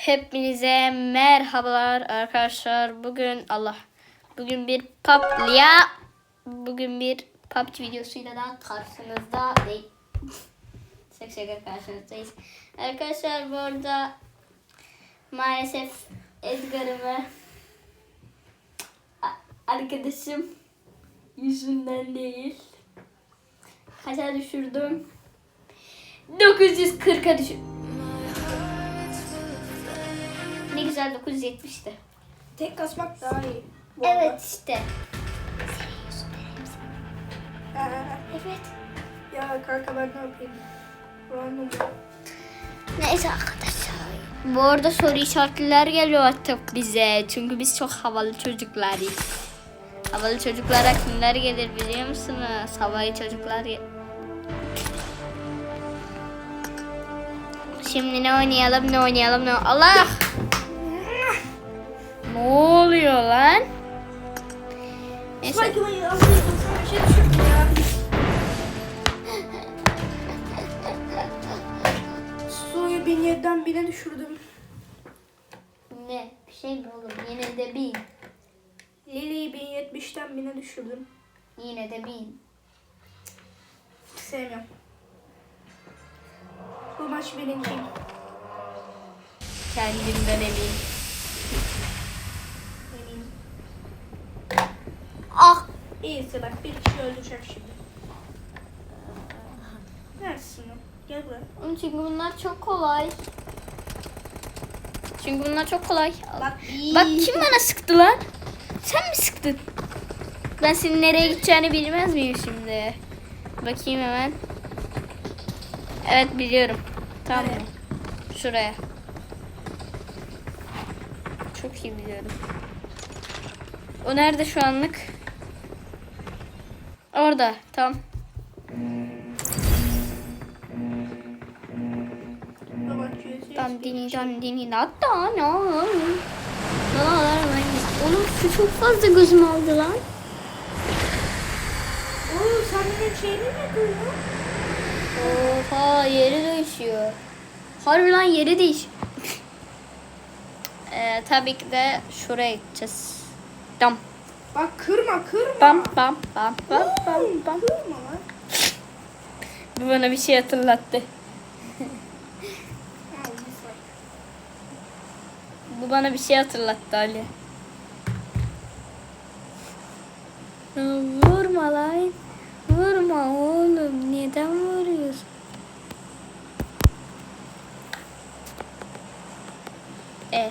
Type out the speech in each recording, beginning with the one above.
Hepinize merhabalar arkadaşlar. Bugün Allah. Bugün bir pub ya. Bugün bir PUBG videosuyla da karşınızda değil. Sık sık karşınızdayız. Arkadaşlar bu arada maalesef Edgar'ımı arkadaşım yüzünden değil. Kaça düşürdüm? 940'a düşürdüm. Ne güzel 970'ti. Tek kasmak daha iyi. bu Evet işte. arada. Ee, Evet. ya kanka ben ne yapayım? Random. Neyse arkadaşlar. Bu arada soru işaretler geliyor artık bize. Çünkü biz çok havalı çocuklarız. Havalı çocuklara kimler gelir biliyor musunuz? Havalı çocuklar ge- Şimdi ne oynayalım ne oynayalım ne Allah! Ne oluyor lan? Neyse. Bir şey ya. Suyu 1007'den 1000'e düşürdüm. Ne? Bir şey mi oğlum? Yine de bin. Lili'yi 1070'ten 1000'e düşürdüm. Yine de bin. Sevmiyorum. Bu maç birinciyim. Kendimden. Eminim. Ah! İyisi bak bir kişi öldüreceğim şimdi. Neredesin? Gel buraya. Çünkü bunlar çok kolay. Çünkü bunlar çok kolay. Bak, Bak kim bana sıktı lan? Sen mi sıktın? Ben senin nereye gideceğini bilmez miyim şimdi? Bakayım hemen. Evet biliyorum. Tamam. Nereye? Şuraya. Çok iyi biliyorum. O nerede şu anlık? Orada. Tamam. Baba QC. Dandini dandini da da no. Oğlum şu çok fazla gözüm aldı lan. Oo sen benim şeyini mi yapıyorsun? Oha yeri değişiyor. Harbi lan yeri değiş. ee, tabii ki de şuraya gideceğiz. Dam. Bak kırma kırma. Bam bam bam bam bam bam. Kırma lan. Bu bana bir şey hatırlattı. Bu bana bir şey hatırlattı Ali. Vurma lan. Vurma oğlum. Neden vuruyorsun? E.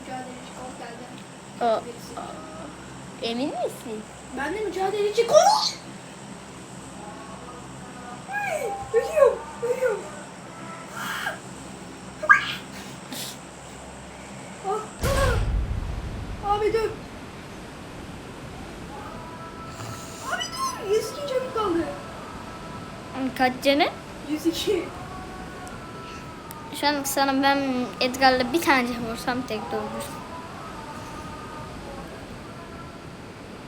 Mücadeleci kol geldi. Emin misin? Ben de mücadeleci kol. Ölüyorum. Ölüyorum. Ah, ah. Abi dur. Abi dur. 102 canım kaldı. Kaç canı? 102. Şu an sana ben Edgar'la bir tane vursam tek de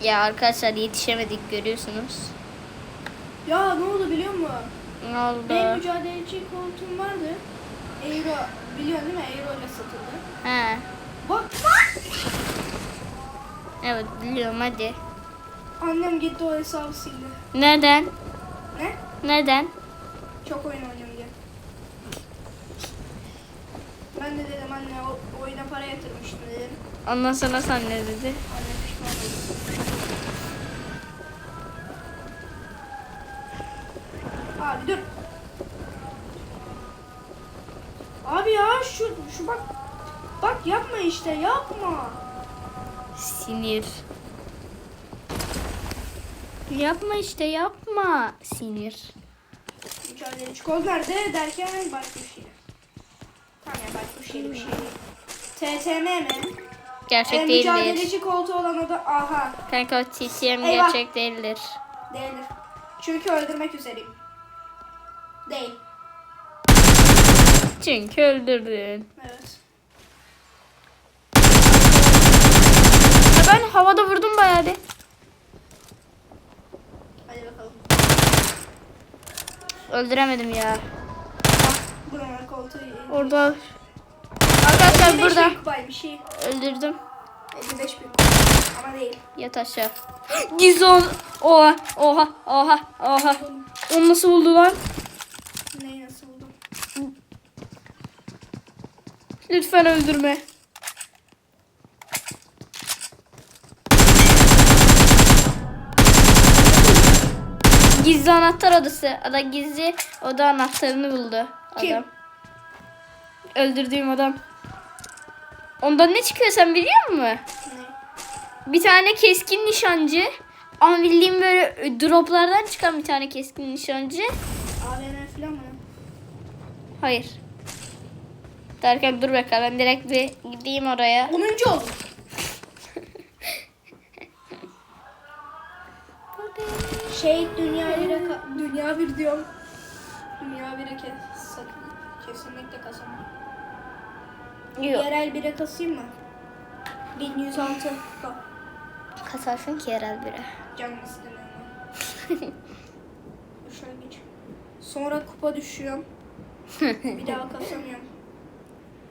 Ya arkadaşlar yetişemedik görüyorsunuz. Ya ne oldu biliyor musun? Ne oldu? Benim mücadeleci koltuğum vardı. Euro biliyorsun değil mi? Euro ile satıldı. He. Bak. Evet biliyorum hadi. Annem gitti o hesabı sildi. Neden? Ne? Neden? Çok oyun oynuyorum diye. Ben de dedim anne o oyuna para yatırmıştım dedim. Ondan sonra sen ne dedi? Anne pişman oldu. Abi dur. Abi ya şu şu bak. Bak yapma işte yapma. Sinir. Yapma işte yapma. Sinir. Mücadeleci kol nerede derken başka bir şey. Tamam ya başka bir şey bir şey. TTM mi? Gerçek E, değildir. mücadeleci koltuğu olan o da aha Kanka o TTM Eyvah. gerçek değildir. değildir. Çünkü öldürmek üzereyim. Değil. Çünkü öldürdün. Evet. Ya ben havada vurdum bayağı bir. Hadi bakalım. Öldüremedim ya. Buralar koltuğu. Orada. Arkadaşlar 55 burada. bin kupay bir şey. Öldürdüm. 55 bin Ama değil. Yat aşağı. Gizon. Oha. Oha. Oha. Oha. Onu nasıl buldu lan? Lütfen öldürme. Gizli anahtar odası. Ada gizli oda anahtarını buldu. Kim? Adam. Öldürdüğüm adam. Ondan ne çıkıyor sen biliyor musun? Ne? Bir tane keskin nişancı. Ama bildiğim böyle droplardan çıkan bir tane keskin nişancı. AVM falan mı? Hayır. Derken dur bakalım ben direkt bir gideyim oraya. 10. oldum. Şey dünya bir dünya bir diyorum. Dünya bire kes sakın kesinlikle kasamam. Yok. Yerel bire kasayım mı? 1106 bak Kasarsın ki herhalde biri. canım istemiyorum. Şöyle geç. Sonra kupa düşüyorum. Bir daha kasamıyorum.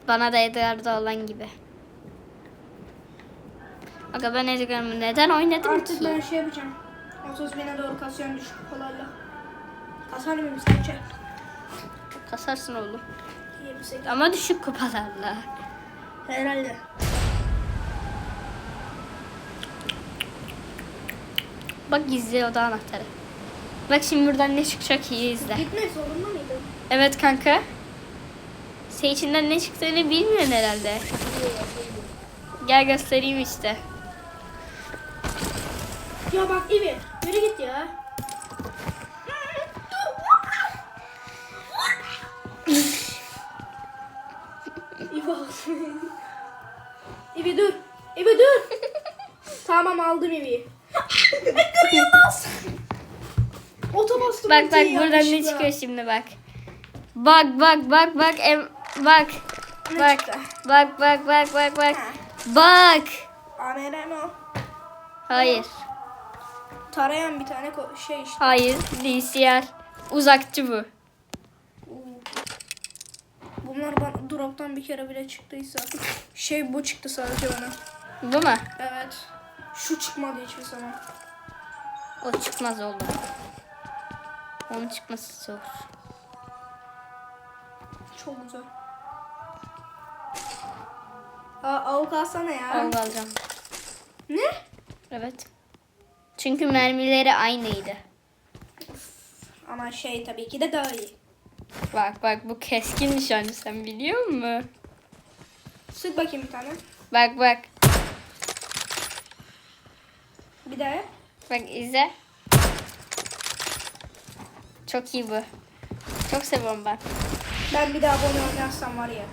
Bana da Edgar'da olan gibi. Aga ben Edgar'ımı neden oynadım Artık ki? ben şey yapacağım. 30 bine doğru kasıyorum düşük kupalarla. Kasar mıyım sence? Kasarsın oğlum. 28. Ama düşük kupalarla. Herhalde. Bak gizli oda anahtarı. Bak şimdi buradan ne çıkacak iyi izle. Gitmek zorunda mıydın? Evet kanka. Sen içinden ne çıktığını bilmiyorsun herhalde. Gel göstereyim işte. Ya bak İvi, yürü git ya. İvi dur. İvi dur. tamam aldım İvi'yi. Kırıyamaz. Otobüs Bak bak buradan ne çıkıyor şimdi bak. Bak bak bak bak em bak. Ne Bak çıktı? bak bak bak bak bak. Ha. Bak. AMR o? Hayır. Tarayan bir tane şey işte. Hayır. DCR. Uzakçı bu. Bunlar bana drop'tan bir kere bile çıktıysa. Şey bu çıktı sadece bana. Bu mu? Evet. Şu çıkmadı hiçbir zaman. O çıkmaz oğlum. Onun çıkması zor. Çok güzel. Aa, avuk alsana ya. Da alacağım. Ne? Evet. Çünkü mermileri aynıydı. Ama şey tabii ki de daha iyi. Bak bak bu keskin nişancı sen biliyor musun? Sık bakayım bir tane. Bak bak. Bir daha yap. Bak izle. Çok iyi bu. Çok seviyorum ben. Ben bir daha bunu oynarsam var ya.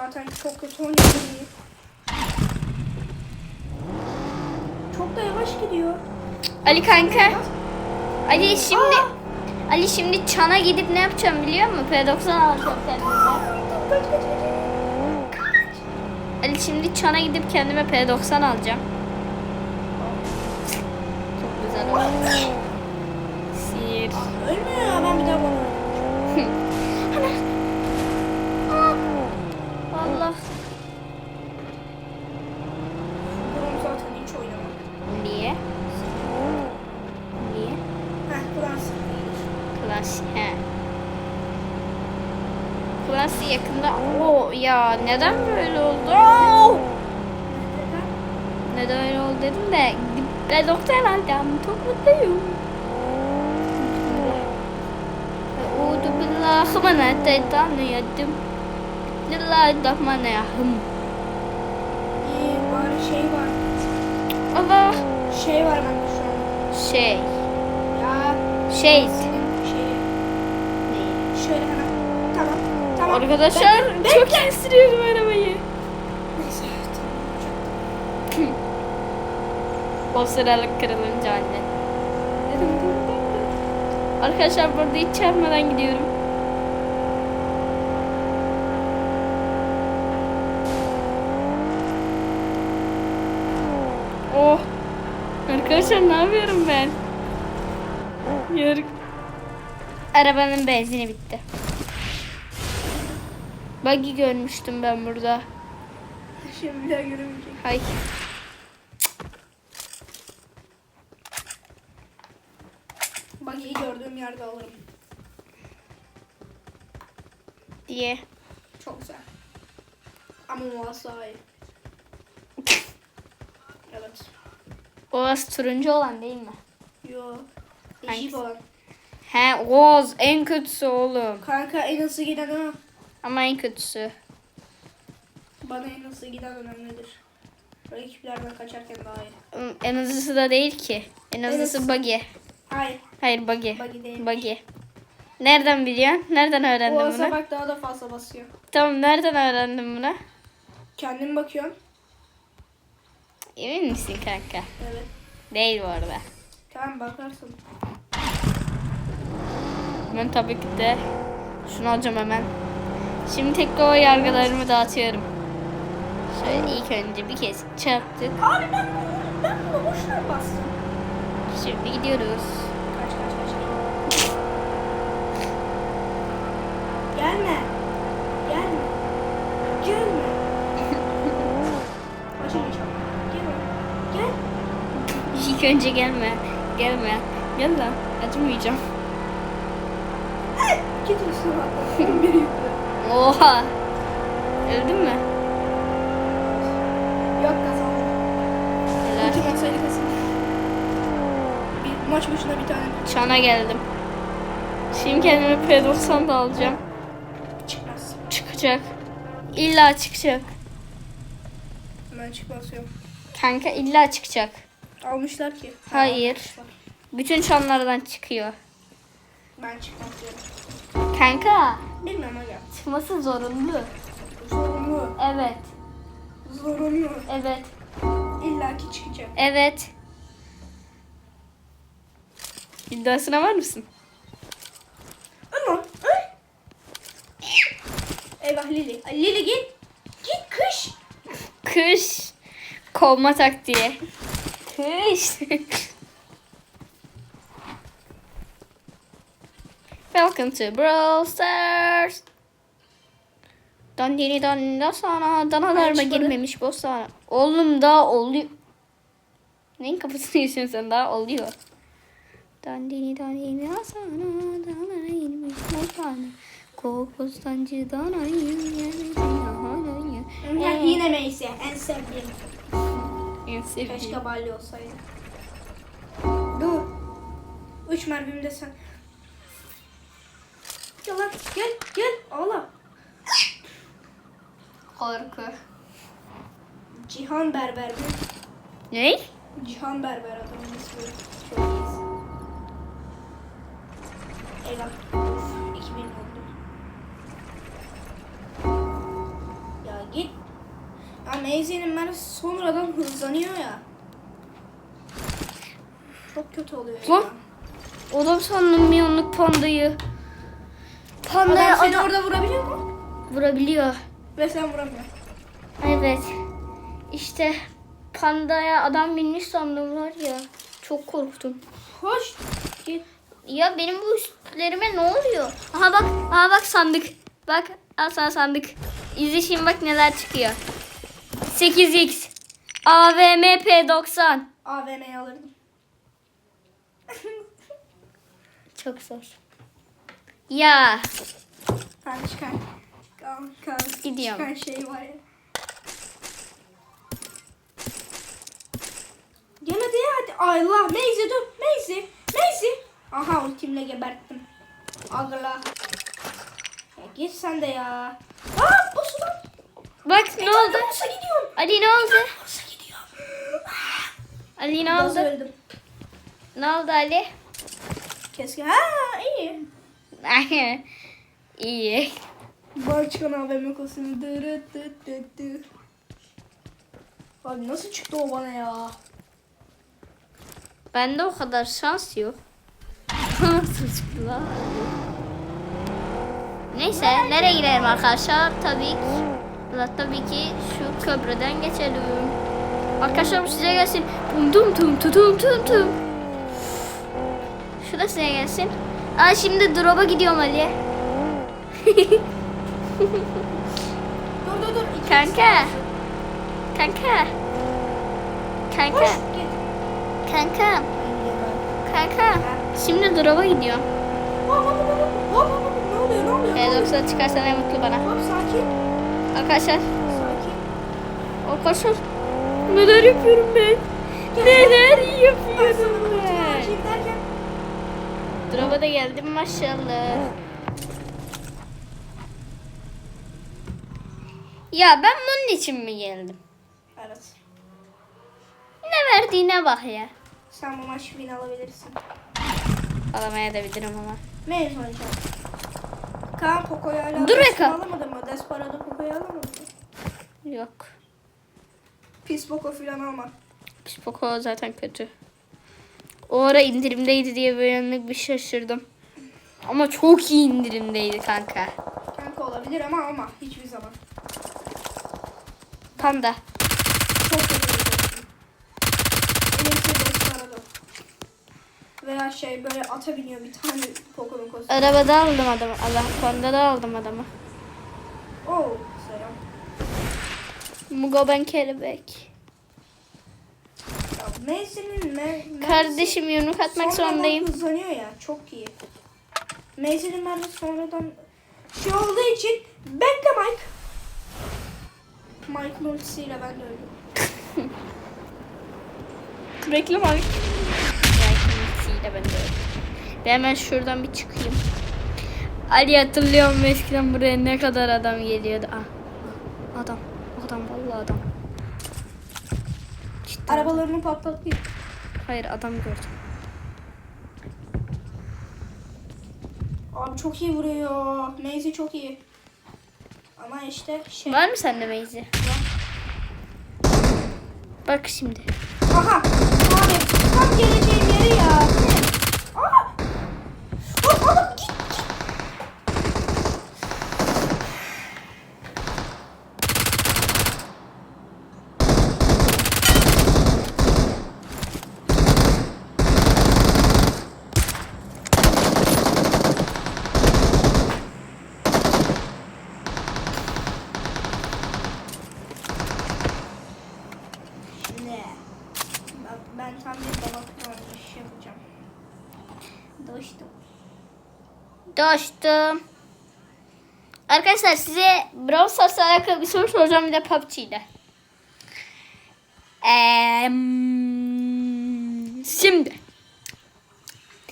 Zaten çok kötü iyi. Çok da yavaş gidiyor. Ali kanka. Ali şimdi Ali şimdi çana gidip ne yapacağım biliyor musun? P90 alacağım kendime. Ali şimdi çana gidip kendime P90 alacağım. Çok güzel oldu. Sir. Ölmüyor ben bir daha bunu Allah. Bunu zaten hiç oynamam. Niye? Niye? Heh Kur'an sıkıymış. Klas. He. Oo ya neden böyle oldu? Oo! Neden öyle oldu dedim de ben doktor aldım. Çok mutluyum. Euzu billahi mineşşeytanirracim. Bismillahirrahmanirrahim. İyi bari şey var. Allah Şey var bende şu an. şey Ya şey senin şeyi. Şöyle hemen. Tamam. Tamam. Arkadaşlar Ben- çok iyi sürüyorum arabayı. O sıralık kırılınca anne. Arkadaşlar burada hiç çarpmadan gidiyorum. Oh. Arkadaşlar ne yapıyorum ben? Yarık. arabanın benzini bitti. Buggy görmüştüm ben burada. Şimdi bir daha göremeyecek. Hay. Bak iyi gördüğüm yerde alırım. diye. Çok güzel. Ama muhasayı. Evet. Oğaz turuncu olan değil mi? Yo. Hangisi? Jeep olan. He Oğaz en kötüsü oğlum. Kanka en hızlı giden o. Ama en kötüsü. Bana en hızlı giden önemlidir. Rakiplerden kaçarken daha iyi. En hızlısı da değil ki. En hızlısı hızlısı- buggy. Hayır. Hayır buggy. Buggy değil. Buggy. Nereden biliyorsun? Nereden öğrendin Boğaz'a bunu? bak daha da fazla basıyor. Tamam nereden öğrendin bunu? Kendin bakıyorsun. Emin misin kanka? Evet. Değil bu arada. Tamam bakarsın. Ben tabii ki de şunu alacağım hemen. Şimdi tekrar o yargılarımı dağıtıyorum. Şöyle ilk önce bir kez çarptık. Abi ben bunu, ben bunu boşuna bastım. Şimdi gidiyoruz. Kaç kaç kaç. Gelme. Gelme. Gelme. Kaçamayacağım. Gelme. Gel. İlk önce gelme. Gelme. Gel lan. Acımayacağım. Atla. Biri yukarı. Oha. Öldün mü? Yok kazandım. Atsaydı kazandım. Bir maç başına bir tane Çana geldim. Şimdi kendime P90 da alacağım. çıkmaz. Çıkacak. İlla çıkacak. Hemen çıkmaz yok. Kanka illa çıkacak. Almışlar ki. Ha, Hayır. almışlar. Bütün çanlardan çıkıyor. Ben çıkmaz diyorum. Kanka Bilmem aga. çıkması zorunlu. Zorunlu. Evet. Zorunlu. Evet. İlla ki çıkacak. Evet. İddiasına var mısın? Ama. Eyvah Lili. Lili git. Git kış. Kış kovma taktiği. Kış. Welcome to Brawl Stars. Dandini danida sana danalar mı çıkmadı. girmemiş bu sana. Oğlum daha oluyor. Neyin kafasını yiyorsun sen daha oluyor. Dandini dandini sana danalar girmiş bu sana. Kokostancı dana Ya, yine neyse. En sevdiğim. En sevdiğim. Keşke Balli olsaydı. Dur. Üç mermim de sen. Lan. Gel. Gel. Ağla. Korku. Cihan Berber mi? Ne? Cihan Berber adamın ismi. Çok iyiyiz. Eyvah. Of, 2000 oldu. Ya git. Ya Maisie'nin mermisi sonradan hızlanıyor ya. Çok kötü oluyor Lan. Oğlum sandım milyonluk pandayı. Pandaya Adam seni adam orada vurabiliyor mu? vurabiliyor. Ve sen vuramıyorsun. Evet. İşte pandaya adam binmiş sandım var ya. Çok korktum. Hoş. Ya benim bu üstlerime ne oluyor? Aha bak, aha bak sandık. Bak, al sana sandık. İzle şimdi bak neler çıkıyor. 8x. AVM P90. AVM'yi alırdım. Çok zor. Ya. Kan çıkan. Kan, kan Gidiyorum. çıkan şey var ya. Gel hadi hadi. Allah Meyze dur. Meyze. Meyze. Aha ultimle geberttim. Agla. Ya git sen de ya. Aa bu sudan. Bak ne oldu? Nasıl gidiyorum? Ali ne oldu? Nasıl gidiyorum? Ali ne oldu? öldüm? Ne oldu Ali? Keşke. Ha iyi. İyi. Bar çıkan AVM kostümü. Dırıt dıt dıt dıt. Abi nasıl çıktı o bana ya? Bende o kadar şans yok. Nasıl çıktı lan? Neyse nereye gidelim arkadaşlar? Tabii ki, la tabii ki şu köprüden geçelim. Arkadaşlar size gelsin. Tum tum tum tum tum tum. Şu da size gelsin. Aa şimdi drop'a gidiyorum Ali. Dur dur dur. İki Kanka. Kanka. Kanka. Koş. Git. Kanka. Kanka. Şimdi drop'a gidiyorum. Hop hop hop hop. Hop. Ne oluyor ne oluyor? ne oluyor? P90 çıkarsa ne mutlu bana. Hop sakin. Arkadaşlar. Sakin. Arkadaşlar. Neler yapıyorum ben? Neler yapıyorum. Drop'a da geldim maşallah. Ya ben bunun için mi geldim? Evet. Ne verdiğine bak ya. Sen bu maç alabilirsin. Alamaya da bilirim ama. Mezun olacağım. Kaan Poco'yu hala Dur Eka. alamadın mı? Desperado Poco'yu alamadın mı? Yok. Pis Poco falan alma. Poco zaten kötü. O ara indirimdeydi diye böyle anlık bir şaşırdım. Ama çok iyi indirimdeydi kanka. Kanka olabilir ama ama hiçbir zaman. Panda. Çok Desperado. Veya şey böyle ata biniyor bir tane Poco'nun kostümü. Arabada aldım adamı. Allah panda da aldım adamı. Oo selam. Mugo ben kelebek. Ya Macy'nin me, Macy- Kardeşim yumruk atmak zorundayım. hızlanıyor ya çok iyi. Macy'nin mermi sonradan şey olduğu için bekle Mike. Mike'ın ultisiyle ben de öldüm. Reklam abi. Belki ben de öyle. Ben hemen şuradan bir çıkayım. Ali hatırlıyorum eskiden buraya ne kadar adam geliyordu. Ah, adam. Adam vallahi adam. Arabalarını patlatıyor. Hayır adam gördüm. Abi çok iyi vuruyor. Macy çok iyi. Ama işte şey. Var mı sende Meyzi? Bak şimdi. Aha. Abi tam geleceğim yeri ya. Aa. Oh, oğlum git. Şimdi ben, tam bir baba iş yapacağım. Doştum. Dostum. Arkadaşlar size Brawl Stars'la alakalı bir soru soracağım bir de PUBG ile. Eee, şimdi.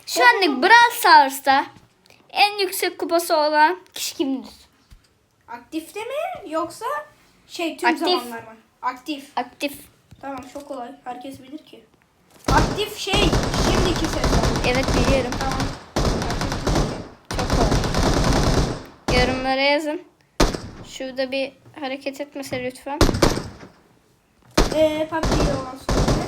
Şu anlık Brawl Stars'ta en yüksek kupası olan kişi kimdir? Aktifte mi yoksa şey tüm Aktif. zamanlar mı? Aktif. Aktif. Tamam çok kolay. Herkes bilir ki. Aktif şey şimdiki sezon. Evet biliyorum. Tamam. Çok kolay. Yorumlara yazın. Şurada bir hareket etmese lütfen. Eee PUBG'de olan sorunu.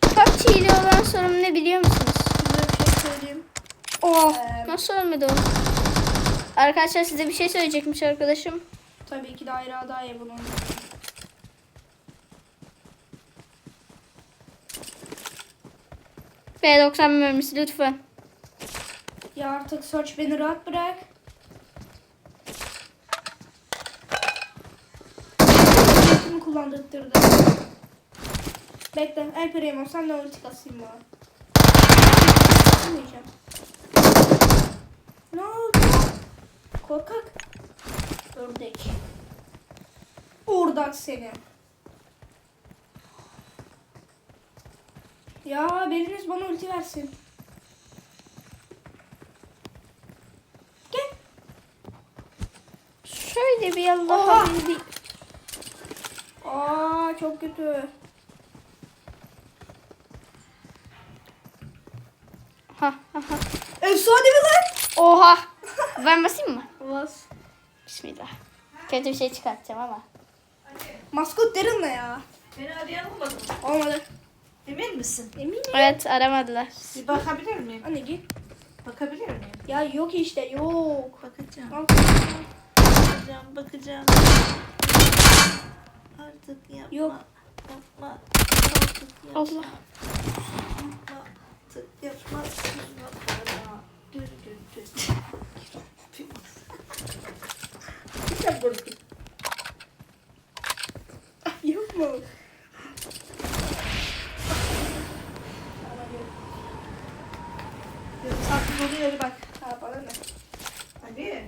PUBG ile olan sorum ne biliyor musunuz? Size bir şey söyleyeyim. Oh, Ee, nasıl ölmedi o? Arkadaşlar size bir şey söyleyecekmiş arkadaşım. Tabii ki daire adaya bunun. B90 mermisi lütfen. Ya artık search beni rahat bırak. Ultimi kullandırttırdı. Bekle. El Primo sen de ulti kasayım bana. Ne oldu? Korkak. Ördek. Ordak seni. Ya biriniz bana ulti versin. Gel. Şöyle bir Oha! Allah bir Aa çok kötü. Ha ha ha. Efsane mi lan? Oha. Ben basayım mı? Bas. Bismillah. Kötü bir şey çıkartacağım ama. Maskot derin ne ya? Beni arayamamadın. Olmadı. Emin misin? Eminim. Evet aramadılar. Bir bakabilir miyim? Anne git. Bakabilir miyim? Ya yok işte yok. Bakacağım. Bakacağım, bakacağım. Artık yapma. Yok. Yapma. Artık yapma. Allah. Yapma. Artık yapma. Yapma. Dur dur dur. Sen burada. Yapma. Sakin oluyor bak. Ha bana ne? Hadi.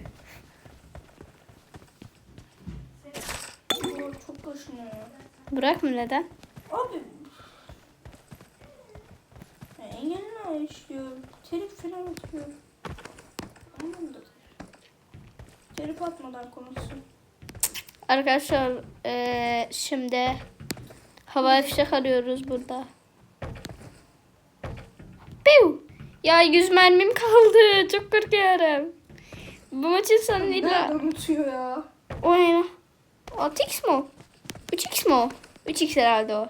Oo, çok ya. Bırak mı neden? Abi. Ya engeline işliyor. Telif falan atıyor. Anlamadım. Telif atmadan konuşsun. Arkadaşlar eee, şimdi hava fişek arıyoruz burada. Ya 100 mermim kaldı. Çok korkuyorum. Bu maçın sonuyla Nerede unutuyor ya? o ne? 6x mi o? 3x mi o? 3x herhalde o.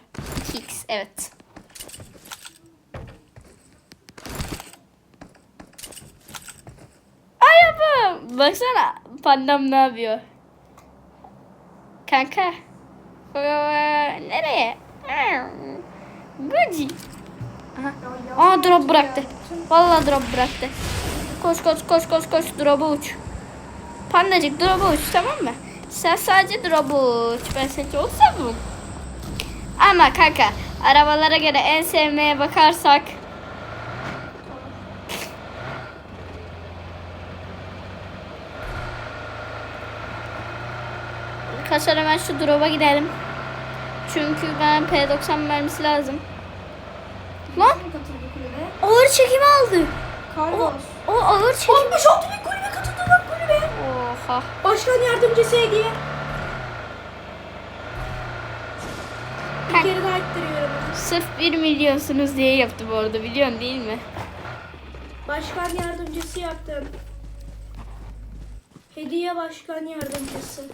2x evet. Ay yapım. Baksana pandam ne yapıyor? Kanka. Nereye? Bıcı. Aha. Aa drop bıraktı. Vallahi drop bıraktı. Koş koş koş koş koş drop'a uç. Pandacık drop'a uç tamam mı? Sen sadece drop'a uç. Ben seni çok seviyorum. Ama kanka arabalara göre en sevmeye bakarsak Kaçar hemen şu drop'a gidelim. Çünkü ben P90 mermisi lazım. Lan Kim katıldı kulübe? ağır çekim aldı. O, Carlos. o ağır çekim. 66 bin kulübe katıldı lan kulübe. Oha. Başkan yardımcısı hediye. Bir Kanka. kere daha ittiriyorum. Sırf 1 milyonsunuz diye yaptı bu arada biliyorsun değil mi? Başkan yardımcısı yaptım. Hediye başkan yardımcısı.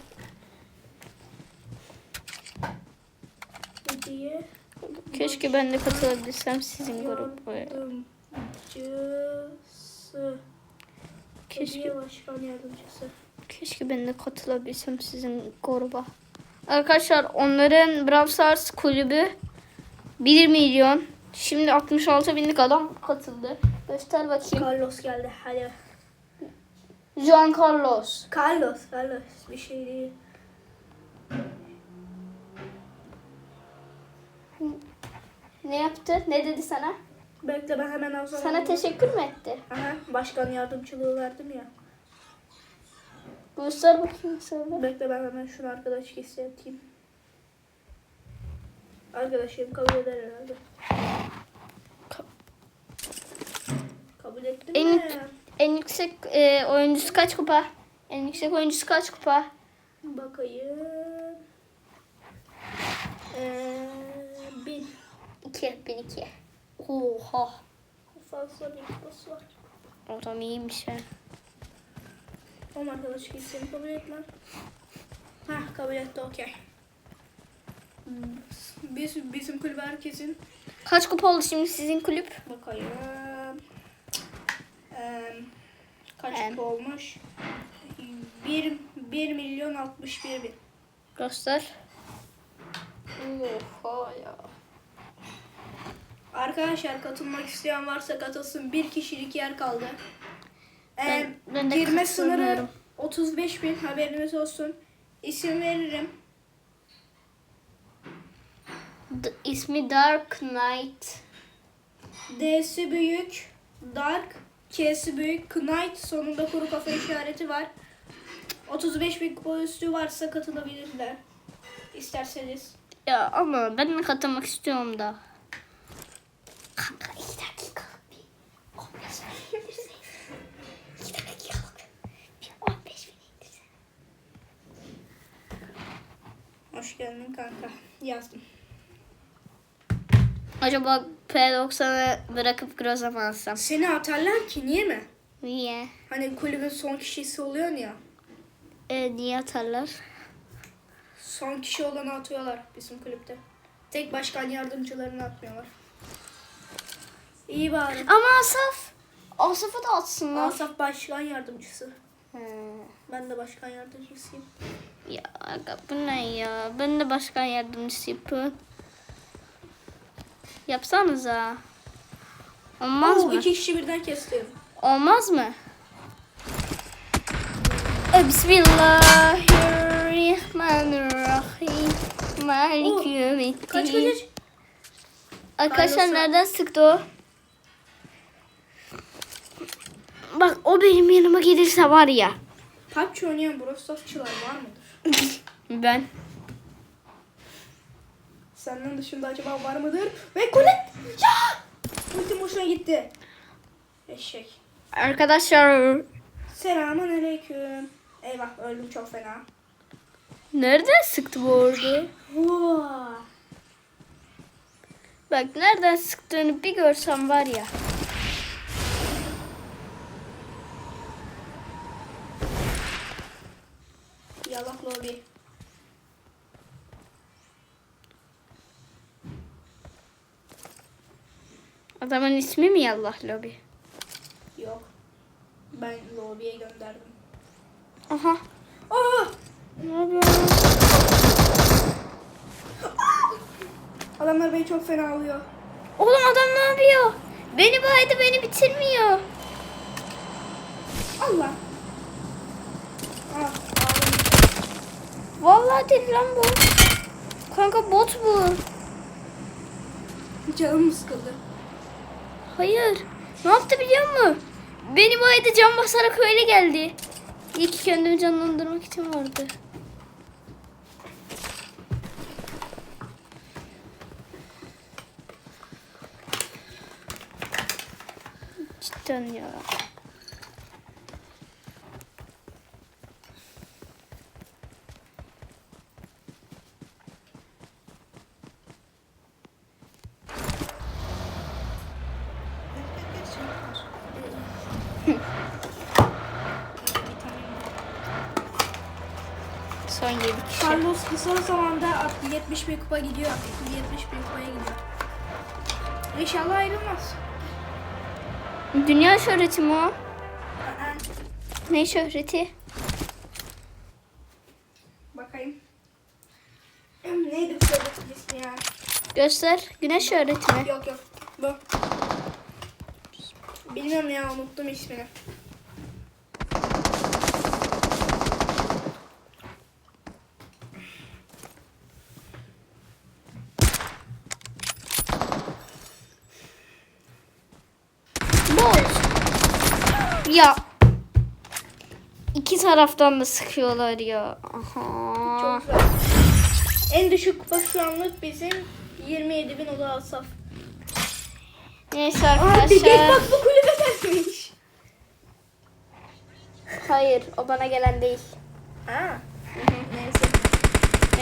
Hediye Keşke ben de katılabilsem sizin gruba. Keşke, Hediye başkan yardımcısı. keşke ben de katılabilsem sizin gruba. Arkadaşlar onların Brawl Stars kulübü 1 milyon. Şimdi 66 binlik adam katıldı. Göster bakayım. Carlos geldi. Hadi. Juan Carlos. Carlos, Carlos. Bir şey değil. Ne yaptı? Ne dedi sana? Bekle ben hemen zaman. Sana teşekkür mü etti? Aha, başkan yardımcılığı verdim ya. Göster bakayım sana. Bekle ben hemen şunu arkadaş atayım. Arkadaşım kabul eder herhalde. Kabul ettim En, mi? en yüksek e, oyuncusu kaç kupa? En yüksek oyuncusu kaç kupa? Bakayım. Ee. 2 1002. Oha. Fazla bir kupası var. Adam iyiymiş ha. Ama arkadaş gitsin kabul etme. Hah kabul etti okey. Biz, bizim kulüp herkesin Kaç kupa oldu şimdi sizin kulüp? bakayım. Ee, kaç Em. kupa olmuş? 1, 1 milyon 61 bin. Göster. Oha ya. Arkadaşlar katılmak isteyen varsa katılsın. Bir kişilik yer kaldı. Ee, Ben- ben de girme sınırı katılmıyorum. 35 bin haberiniz olsun. İsim veririm. D- ismi Dark Knight. D'si büyük, dark, K'si büyük, knight sonunda kuru kafa işareti var. 35 bin kupa üstü varsa katılabilirler. İsterseniz. Ya ama ben katılmak istiyorum da. Kanka 2 dakika. Bir 15 bin indirsen. 2 dakikalık. Bir 15 bin indirsen. Hoş geldin kanka. Yazdım. Acaba P90'ı bırakıp Groza mı alsam? Seni atarlar ki niye mi? Niye? Hani kulübün son kişisi oluyorsun ya. E, niye atarlar? Son kişi olanı atıyorlar bizim kulüpte. Tek başkan yardımcılarını atmıyorlar. İyi bari. Ama Asaf. Asaf'ı da atsınlar. Asaf başkan yardımcısı. He. Ben de başkan yardımcısıyım. Ya aga bu ne ya? Ben de başkan yardımcısı yapın. Yapsanıza. Olmaz Oo, mı? iki kişi birden kestim. Olmaz mı? Bismillahirrahmanirrahim. Malik yevmiddin. Kaç kaç kaç. Arkadaşlar nereden sıktı o? Bak o benim yanıma gelirse var ya. PUBG oynayan Brostosçular var mıdır? Ben. Senden dışında acaba var mıdır? Ve Colette! Ya! Ultim hoşuna gitti. Eşek. Arkadaşlar Selamun aleyküm. Eyvah öldüm çok fena. nereden sıktı bu orada? Bak nereden sıktığını bir görsem var ya. Yalak lobi. Adamın ismi mi Yallah Lobi? Yok. Ben lobiye gönderdim. Aha. Aa! Ne yapıyorsun? Adamlar beni çok fena alıyor. Oğlum adam ne yapıyor? Beni baydı beni bitirmiyor. Allah. Ah, ağladım. Vallahi değil lan bu. Kanka bot bu. Canım sıkıldı. Hayır. Ne yaptı biliyor musun? Beni baydı can basarak öyle geldi. İyi ki kendimi canlandırmak için vardı. Cidden ya. Son 7 kişi. Kısa zamanda attı. 70 bin kupa gidiyor. 70 bin kupaya gidiyor. İnşallah ayrılmaz. Dünya şöhreti mi o? Ne şöhreti? Bakayım. Neydi bu çocuk ismi ya? Göster. Güneş şöhreti mi? Yok yok. Bu. Bilmiyorum ya unuttum ismini. Bot. Ya. İki taraftan da sıkıyorlar ya. Aha. Çok güzel. En düşük kupa şu anlık bizim 27 bin o da Asaf. Neyse arkadaşlar. bak bu kulübe gelmiş. Hayır o bana gelen değil. Ha. Neyse.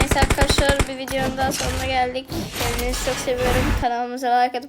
Neyse arkadaşlar bir videonun daha sonuna geldik. Kendinizi çok seviyorum. Kanalımıza like atıp